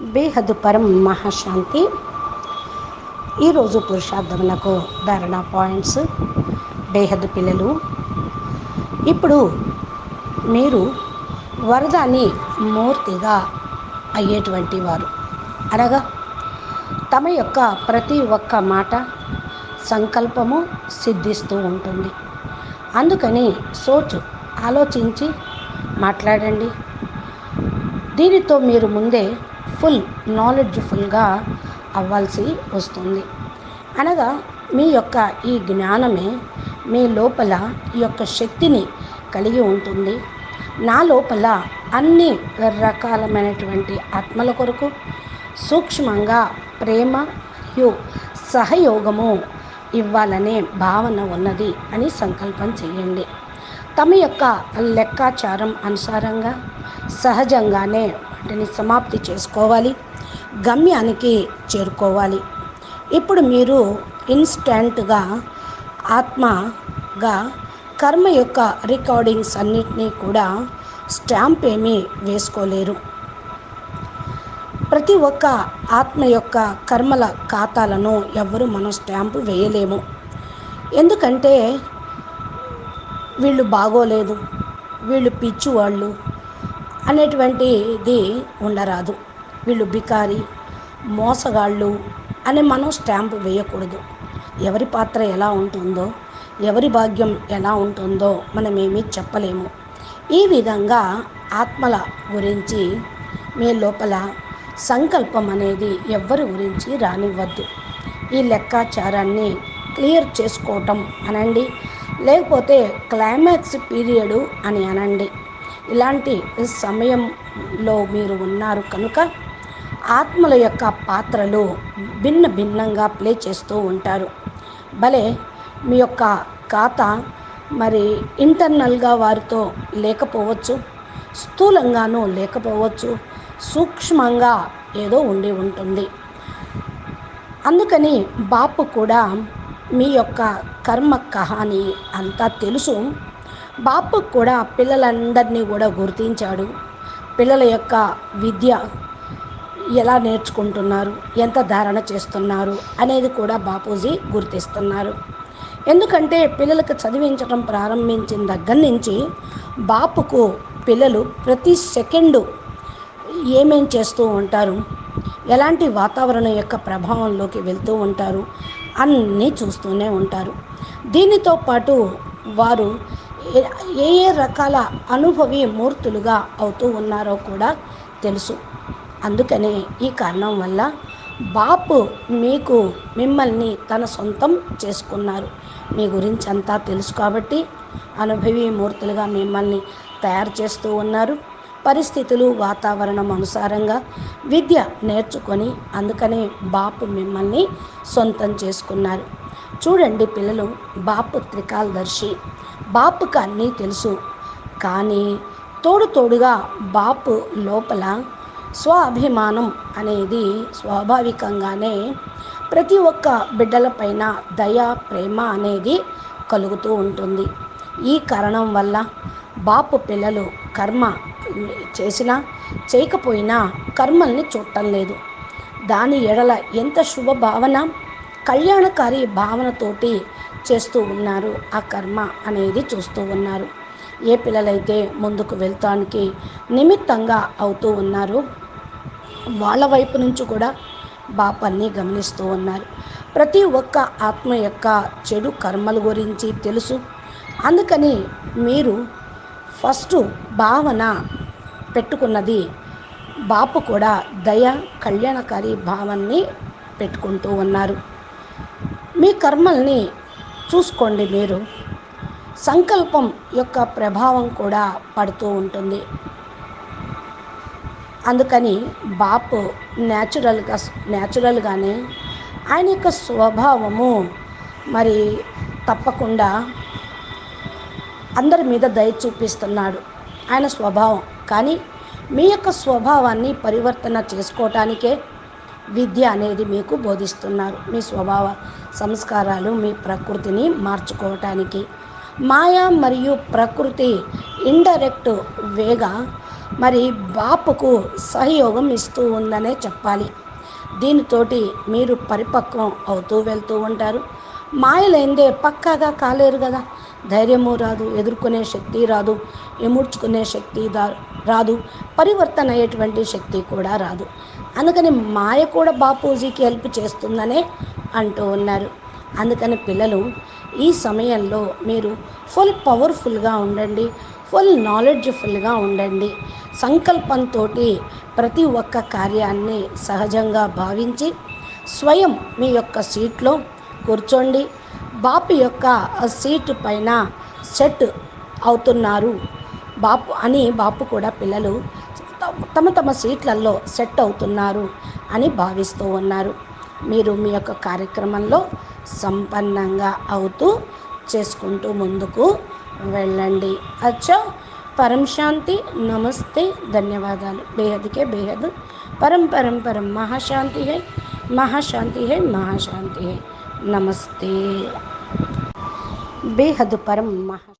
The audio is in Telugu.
బేహద్ పరం మహాశాంతి. ఈరోజు పురుషార్థములకు ధారణ పాయింట్స్. బేహద్ పిల్లలు ఇప్పుడు మీరు వరదాని మూర్తిగా అయ్యేటువంటి వారు. అనగా తమ యొక్క ప్రతి ఒక్క మాట సంకల్పము సిద్ధిస్తూ ఉంటుంది. అందుకని సోచు ఆలోచించి మాట్లాడండి. దీనితో మీరు ముందే ఫుల్ నాలెడ్జ్ఫుల్గా అవ్వాల్సి వస్తుంది. అనగా మీ యొక్క ఈ జ్ఞానమే మీ లోపల ఈ యొక్క శక్తిని కలిగి ఉంటుంది. నా లోపల అన్ని రకాలమైనటువంటి ఆత్మల కొరకు సూక్ష్మంగా ప్రేమ మరియు సహయోగము ఇవ్వాలనే భావన ఉన్నది అని సంకల్పం చేయండి. తమ యొక్క లెక్కాచారం అనుసారంగా సహజంగానే వాటిని సమాప్తి చేసుకోవాలి గమ్యానికి చేరుకోవాలి. ఇప్పుడు మీరు ఇన్స్టెంట్గా ఆత్మగా కర్మ యొక్క రికార్డింగ్స్ అన్నిటినీ కూడా స్టాంప్ ఏమీ వేసుకోలేరు. ప్రతి ఒక్క ఆత్మ యొక్క కర్మల ఖాతాలను ఎవరు మనం స్టాంపు వేయలేము. ఎందుకంటే వీళ్ళు బాగోలేదు వీళ్ళు పిచ్చి వాళ్ళు అనేటువంటిది ఉండరాదు. వీళ్ళు బికారి మోసగాళ్ళు అని మనం స్టాంపు వేయకూడదు. ఎవరి పాత్ర ఎలా ఉంటుందో ఎవరి భాగ్యం ఎలా ఉంటుందో మనమేమీ చెప్పలేము. ఈ విధంగా ఆత్మల గురించి మీ లోపల సంకల్పం అనేది ఎవరి గురించి రానివ్వద్దు. ఈ లెక్కాచారాన్ని క్లియర్ చేసుకోవటం అనండి. లేకపోతే క్లైమాక్స్ పీరియడు అని అనండి. ఇలాంటి సమయంలో మీరు ఉన్నారు కనుక ఆత్మల యొక్క పాత్రలు భిన్న భిన్నంగా ప్లే చేస్తూ ఉంటారు. భలే మీ యొక్క ఖాతా మరి ఇంటర్నల్గా వారితో లేకపోవచ్చు స్థూలంగానూ లేకపోవచ్చు సూక్ష్మంగా ఏదో ఉండి ఉంటుంది. అందుకని బాపు కూడా మీ యొక్క కర్మ కహాని అంతా తెలుసు. బాపు కూడా పిల్లలందరినీ కూడా గుర్తించాడు. పిల్లల యొక్క విద్య ఎలా నేర్చుకుంటున్నారు ఎంత ధారణ చేస్తున్నారు అనేది కూడా బాపూజీ గుర్తిస్తున్నారు. ఎందుకంటే పిల్లలకు చదివించడం ప్రారంభించిన దగ్గర నుంచి బాపుకు పిల్లలు ప్రతి సెకండు ఏమేం చేస్తూ ఉంటారు ఎలాంటి వాతావరణం యొక్క ప్రభావంలోకి వెళ్తూ ఉంటారు అన్నీ చూస్తూనే ఉంటారు. దీనితో పాటు వారు ఏ ఏ రకాల అనుభవి మూర్తులుగా అవుతూ ఉన్నారో కూడా తెలుసు. అందుకనే ఈ కారణం వల్ల బాపు మీకు మిమ్మల్ని తన సొంతం చేసుకున్నారు. మీ గురించి అంతా తెలుసు కాబట్టి అనుభవి మూర్తులుగా మిమ్మల్ని తయారు చేస్తూ ఉన్నారు. పరిస్థితులు వాతావరణం అనుసారంగా విద్య నేర్చుకొని అందుకనే బాపు మిమ్మల్ని సొంతం చేసుకున్నారు. చూడండి పిల్లలు బాపు త్రికాలదర్శి. బాపుకు అన్నీ తెలుసు. కానీ తోడు తోడుగా బాపు లోపల స్వాభిమానం అనేది స్వాభావికంగానే ప్రతి ఒక్క బిడ్డలపైన దయ ప్రేమ అనేది కలుగుతూ ఉంటుంది. ఈ కారణం వల్ల బాపు పిల్లలు కర్మ చేసినా చేయకపోయినా కర్మల్ని చూడటం లేదు. దాని ఎడల ఎంత శుభ భావన కళ్యాణకారి భావనతోటి చేస్తూ ఉన్నారు. ఆ కర్మ అనేది చూస్తూ ఉన్నారు. ఏ పిల్లలైతే ముందుకు వెళ్తానికి నిమిత్తంగా అవుతూ ఉన్నారు వాళ్ళ వైపు నుంచి కూడా బాపన్ని గమనిస్తూ ఉన్నారు. ప్రతి ఒక్క ఆత్మ యొక్క చెడు కర్మల గురించి తెలుసు. అందుకని మీరు ఫస్ట్ భావన పెట్టుకున్నది బాపు కూడా దయ కళ్యాణకారి భావాన్ని పెట్టుకుంటూ ఉన్నారు. మీ కర్మల్ని చూసుకోండి మీరు. సంకల్పం యొక్క ప్రభావం కూడా పడుతూ ఉంటుంది. అందుకని బాపు న్యాచురల్గా న్యాచురల్గానే ఆయన యొక్క స్వభావము మరి తప్పకుండా అందరి మీద దయ చూపిస్తున్నాడు. ఆయన స్వభావం. కానీ మీ యొక్క స్వభావాన్ని పరివర్తన చేసుకోవటానికే విద్య అనేది మీకు బోధిస్తున్నారు. మీ స్వభావ సంస్కారాలు మీ ప్రకృతిని మార్చుకోవటానికి. మాయా మరియు ప్రకృతి ఇండైరెక్ట్ వేగా మరి బాపుకు సహయోగం ఇస్తూ ఉందనే చెప్పాలి. దీనితోటి మీరు పరిపక్వం అవుతూ వెళ్తూ ఉంటారు. మాయలేందే పక్కాగా కాలేరు కదా. ధైర్యము రాదు ఎదుర్కొనే శక్తి రాదు ఎముడ్చుకునే శక్తి దా- రాదు పరివర్తన అయ్యేటువంటి శక్తి కూడా రాదు. అందుకని మాయ కూడా బాపూజీకి హెల్ప్ చేస్తుందనే అంటూ ఉన్నారు. అందుకని పిల్లలు ఈ సమయంలో మీరు ఫుల్ పవర్ఫుల్గా ఉండండి ఫుల్ నాలెడ్జ్ఫుల్గా ఉండండి. సంకల్పంతో ప్రతి ఒక్క కార్యాన్ని సహజంగా భావించి స్వయం మీ యొక్క సీట్లో కూర్చోండి బాపు యొక్క సీటు పైన సెట్ అవుతున్నారు. బాపు అని బాపు కూడా పిల్లలు తమ తమ సీట్లలో సెట్ అవుతున్నారు అని భావిస్తూ ఉన్నారు. మీరు మీ యొక్క కార్యక్రమంలో సంపన్నంగా అవుతూ చేసుకుంటూ ముందుకు వెళ్ళండి. అచ్చా పరం శాంతి నమస్తే ధన్యవాదాలు. బేహద్కే బేహద్. పరం పరం పరం మహాశాంతి హై మహాశాంతి హై మహాశాంతి హై. నమస్తే. బేహద్ పరం మహా